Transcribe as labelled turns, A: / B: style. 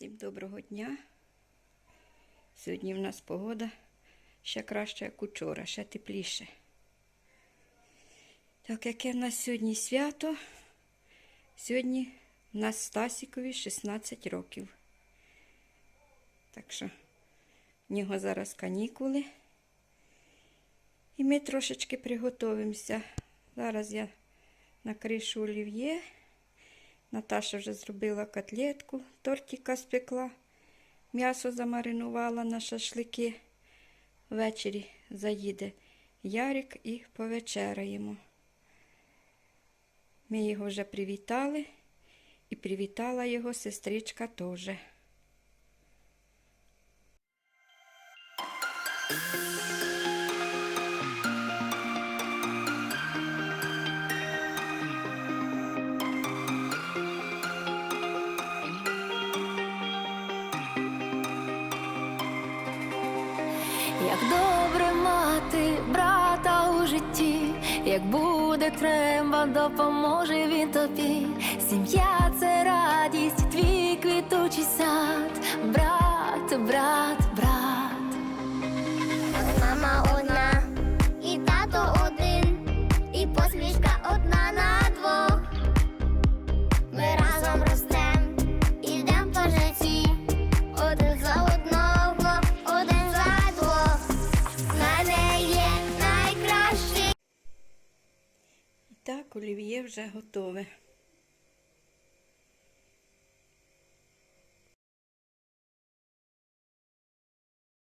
A: Доброго дня. Сьогодні в нас погода ще краще, як учора, ще тепліше. Так, яке в нас сьогодні свято? Сьогодні в нас Стасікові 16 років. Так що в нього зараз канікули. І ми трошечки приготуємося. Зараз я накришу олів'є. Наташа вже зробила котлетку, тортика спекла, м'ясо замаринувала на шашлики. Ввечері заїде Ярик і повечераємо. Ми його вже привітали і привітала його сестричка теж.
B: Як добре мати брата у житті, як буде треба, допоможе він тобі. Сім'я
A: так, олів'є вже готове.